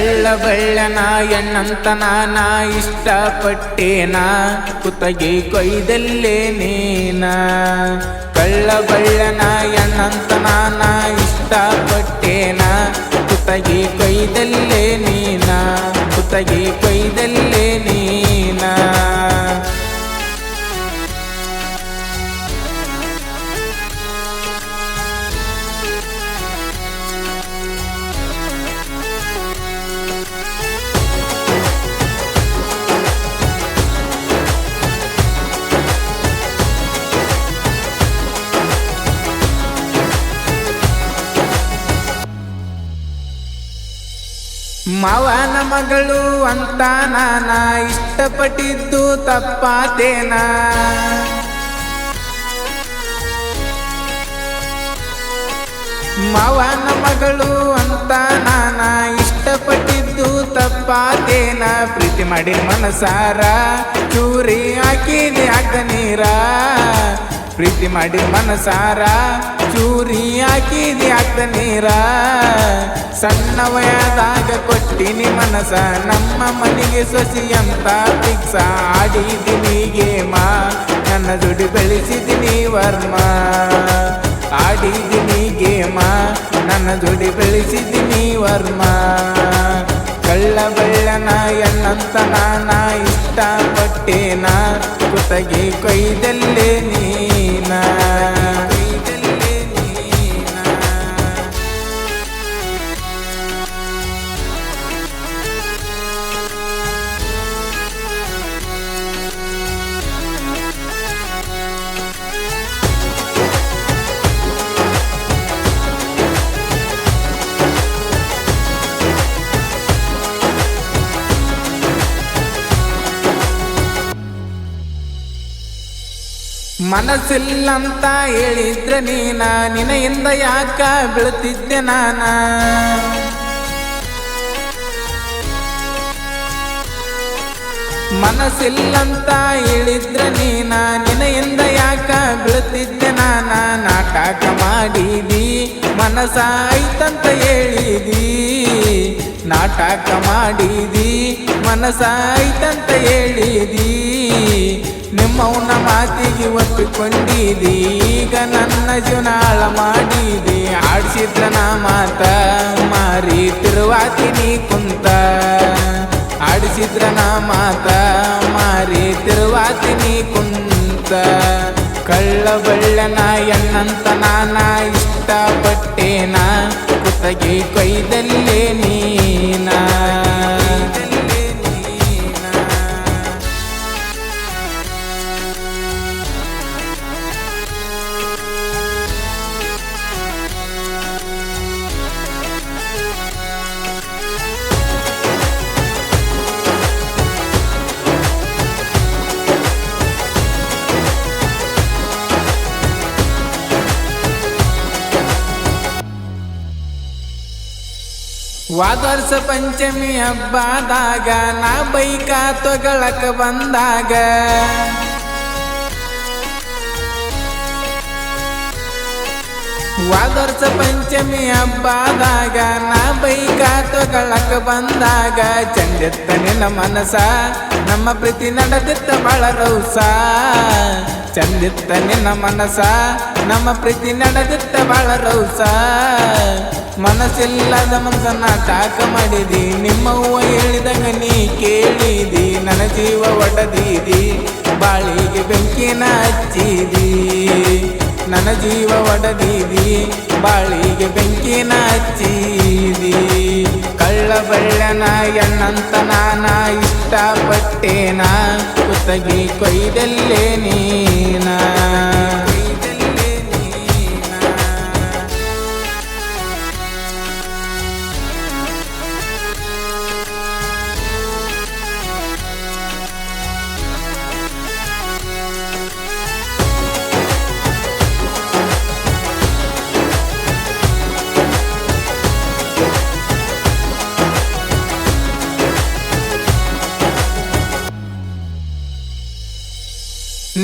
ಕಳ್ಳ ಬಳ್ಳನ ನಾನ ಇಷ್ಟಪಟ್ಟೇನ? ಕುತ್ತಗಿ ಕೊಯ್ದಲ್ಲೇ ನೀನ ಕಳ್ಳ ಮಾವನ ಮಗಳು ಅಂತ ನಾನ ಇಷ್ಟಪಟ್ಟಿದ್ದು ತಪ್ಪಾತೇನ? ಮವನ ಮಗಳು ಅಂತ ನಾನ ಇಷ್ಟಪಟ್ಟಿದ್ದು ತಪ್ಪಾತೇನ? ಪ್ರೀತಿ ಮಾಡಿ ಮನಸಾರ, ಚೂರಿ ಹಾಕಿದೆ ಅಗ್ಗ ನೀರ ಪ್ರೀತಿ ಮಾಡಿದ ಮನಸಾರ, ಚೂರಿ ಅಗ್ಗ ನೀರ. ಸಣ್ಣ ವಯದಾಗ ಕೊಟ್ಟಿನಿ ಮನಸ, ನಮ್ಮ ಮನೆಗೆ ಸೊಸಿ ಅಂತ ಪಿಕ್ಸ ಆಡಿದಿನಿ ಗೇಮ ನನ್ನ ಜೋಡಿ ಬೆಳೆಸಿದಿನಿ ವರ್ಮ. ಆಡಿದಿನಿ ಗೇಮ ನನ್ನ ಜೋಡಿ ಬೆಳೆಸಿದಿನಿ ವರ್ಮ. ಕಳ್ಳ ಬೆಳ್ಳನ ಎನ್ನಂತ ನಾನ ಇಷ್ಟಪಟ್ಟೇನ. ಕುತಗಿ ಕೊಯ್ದಲ್ಲೇ ನೀನ ಮನಸ್ಸಿಲ್ಲಂತ ಹೇಳಿದ್ರೆ ನೀನ, ನಿನೆಯಿಂದ ಯಾಕ ಬೀಳ್ತಿದ್ದೆ ನಾನ? ಮನಸ್ಸಿಲ್ಲಂತ ಹೇಳಿದ್ರೆ ನೀನ, ನಿನೆಯಿಂದ ಯಾಕ ಬೀಳ್ತಿದ್ದೆ ನಾನ? ನಾಟಕ ಮಾಡಿದಿ ಮನಸ ಐತಂತ ಹೇಳಿದಿ. ನಾಟಕ ಮಾಡಿದಿ ಮನಸ ಐತಂತ ಹೇಳಿದಿ. ನಿಮ್ಮವನ ಮಾತಿಗೆ ಒಪ್ಪಿಕೊಂಡಿದಿ. ಈಗ ನನ್ನ ಜೀವನ ಹಾಳ ಮಾಡಿದಿ. ಆಡ್ಸಿದ್ರ ನಾ ಮಾತ, ಮಾರಿ ತಿರುವಾತಿನಿ ಕುಂತ. ಆಡಿಸಿದ್ರ ನಾ ಮಾತ, ಮಾರಿ ತಿರುವಾತಿನಿ ಕುಂತ. ಕಳ್ಳ ಬಳ್ಳನ ಎನ್ನಂತ ನಾನ ಇಷ್ಟಪಟ್ಟೇನ. ಕುತ್ತಗಿ ಕೊಯ್ದಲ್ಲೇ ನೀನ. ವಾದರ್ಸ ಪಂಚಮಿ ಹಬ್ಬದಾಗ ನಾ ಬೈಕಾ ತೊಗಳಕ ಬಂದಾಗ ವಾದರ್ಸ ಪಂಚಮಿ ಹಬ್ಬದಾಗ, ನಾ ಬೈಕ ತೊಗಳಕ ಬಂದಾಗ ಚಂದಿತ್ತ ನಿನ್ನ ಮನಸ, ನಮ್ಮ ಪ್ರೀತಿ ನಡೆದಿತ್ತ ಬಾಳ ರೌಸ. ಚಂದಿತ್ತ ನಿನ್ನ ಮನಸ, ನಮ್ಮ ಪ್ರೀತಿ ನಡೆದಿತ್ತ ಬಾಳ ರೌಸ. ಮನಸ್ಸಿಲ್ಲದ ಮನಸ್ಸನ್ನ ಟಾಕ ಮಾಡಿದಿ ನಿಮ್ಮವ್ವ ಹೇಳಿದಂಗ ನೀ ಕೇಳಿದಿ, ನನ್ನ ಜೀವ ಒಡದಿದಿ. ಬಾಳಿಗೆ ಬೆಂಕಿನ ಹಚ್ಚಿದಿ. ನನ್ನ ಜೀವ ಒಡದಿದಿ, ಬಾಳಿಗೆ ಬೆಂಕಿನ ಹಚ್ಚಿದಿ. ಕಳ್ಳ ಬಳ್ಳನ ಎಣ್ಣಂತ ನಾನ ಇಷ್ಟಪಟ್ಟೇನ, ಕುತ್ತಗಿ ಕೊಯ್ದಲ್ಲೇ ನೀನ.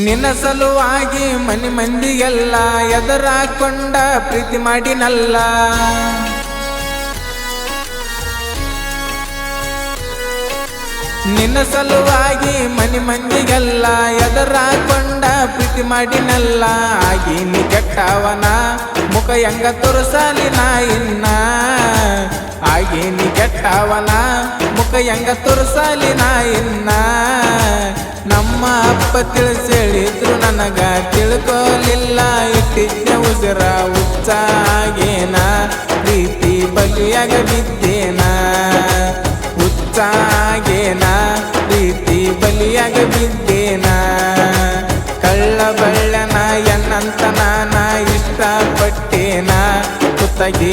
ನಿನ್ನ ಸಲುವಾಗಿ ಮನೆ ಮಂದಿಗೆಲ್ಲ ಎದುರಾಕೊಂಡ ಪ್ರೀತಿ ಮಾಡಿನಲ್ಲ. ನಿನ್ನ ಸಲುವಾಗಿ ಮನೆ ಮಂದಿಗೆಲ್ಲ ಎದುರಾಕೊಂಡ ಪ್ರೀತಿ ಮಾಡಿನಲ್ಲ. ಆಗಿ ನೀ ಕೆಟ್ಟವನ, ಮುಖ ಹೆಂಗ ತೋರಿಸಲಿ ನಾ ಇನ್ನ. ಆಗಿ ನೀ ಕೆಟ್ಟವನ, ಮುಖ ಹೆಂಗ ತೋರಿಸಲಿ ನಾ ನಮ್ಮ ಅಪ್ಪ ತಿಳಿಸೇಳಿದ್ರು ನನಗ ತಿಳ್ಕೊಲಿಲ್ಲ. ಇಟ್ಟಿದ್ದೆ ಉಸಿರ ಹುಚ್ಚಾಗೇನ, ಪ್ರೀತಿ ಬಲಿಯಾಗ ಬಿದ್ದೇನ. ಹುಚ್ಚಾಗೇನ, ಪ್ರೀತಿ ಬಲಿಯಾಗ ಬಿದ್ದೇನ. ಕಳ್ಳ ಬಳ್ಳನ ಎನ್ನಂತ ನಾನ ಇಷ್ಟಪಟ್ಟೇನ. ಕುತ್ತಗಿ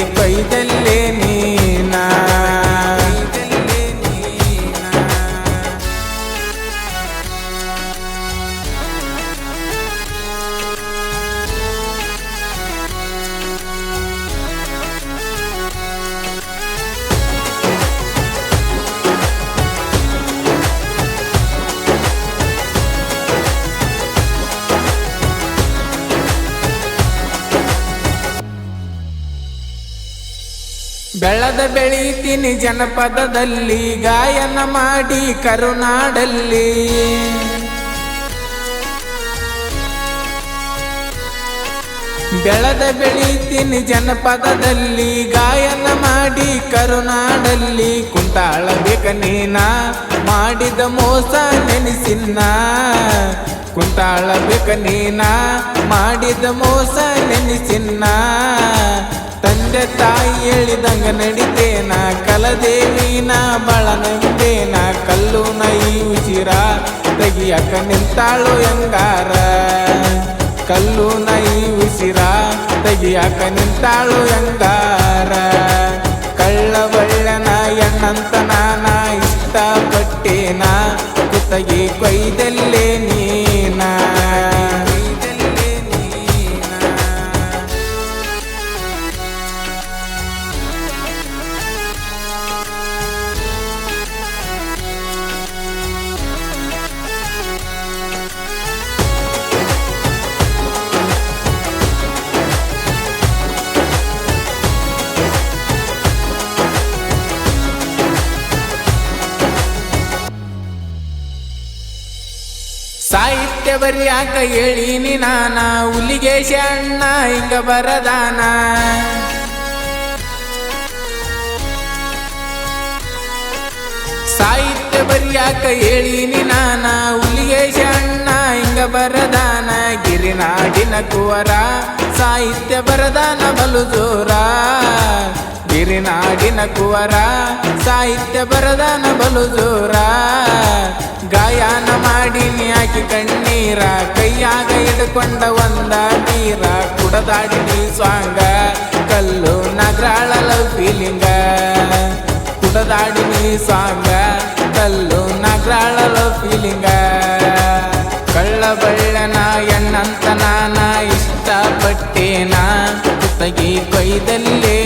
ಬೆಳೆದ ಬೆಳೀತೀನಿ ಜನಪದದಲ್ಲಿ, ಗಾಯನ ಮಾಡಿ ಕರುನಾಡಲ್ಲಿ. ಬೆಳೆದ ಬೆಳೀತೀನಿ ಜನಪದದಲ್ಲಿ, ಗಾಯನ ಮಾಡಿ ಕರುನಾಡಲ್ಲಿ. ಕುಂತಾಳ ಬೇಕ ನೀನ ಮಾಡಿದ ಮೋಸ ನೆನೆಸಿನ್ನ. ಕುಂತಾಳ ಬೇಕ ನೀನ ಮಾಡಿದ ಮೋಸ ನೆನೆಸಿನ್ನ. ತಾಯಿ ಹೇಳಿದಂಗ ನಡಿತೇನ? ಕಲದೇವಿನ ಬಳ ನಾ ಕಲ್ಲು ನೈ ಉಸಿರ ತೆಗಿಯಕ ನಿಂತಾಳು ಯಂಗಾರ ಕಲ್ಲು ನೈ ಉಸಿರ ತೆಗಿಯಕ ನಿಂತಾಳು ಯಂಗಾರ ಕಳ್ಳ ಬಳ್ಳನ ಸಾಹಿತ್ಯ ಬರಿಯಾಕ ಹೇಳೀನಿ ನಾನ, ಹುಲಿಗೇಶ ಅಣ್ಣ ಹಿಂಗ ಬರದಾನ. ಸಾಹಿತ್ಯ ಬರಿಯಾಕ ಹೇಳೀನಿ ನಾನ, ಹುಲಿಗೇಶ ಅಣ್ಣ ಹಿಂಗ ಬರದಾನ. ಗಿರಿನಾಡಿನ ಕುವರ, ಸಾಹಿತ್ಯ ಬರದಾನ ಬಲು ಜೋರ ಗಿರಿನಾಡಿನ ಕುವರ, ಸಾಹಿತ್ಯ ಬರದಾನ ಬಲು ಜೋರ. ಗಾಯನ ಮಾಡಿ ಹಾಕಿ ಕಣ್ಣೀರ, ಕೈಯಾಗ ಹಿಡ್ಕೊಂಡ ಒಂದ ನೀರ ಕುಡದಾಡಿ ನೀ ಸ್ವಾಂಗ, ಕಲ್ಲು ನಗರಾಳಲ ಫೀಲಿಂಗ. ಕುಡದಾಡಿ ನೀ ಸ್ವಾಂಗ, ಕಲ್ಲು ನಗರಾಳಲ ಫೀಲಿಂಗ. ಕಳ್ಳ ಬಳ್ಳನ ಎಣ್ಣಂತ ನಾನ ಇಷ್ಟಪಟ್ಟೇನ, ಕುತ್ತಗಿ ಕೊಯ್ದಲ್ಲೇ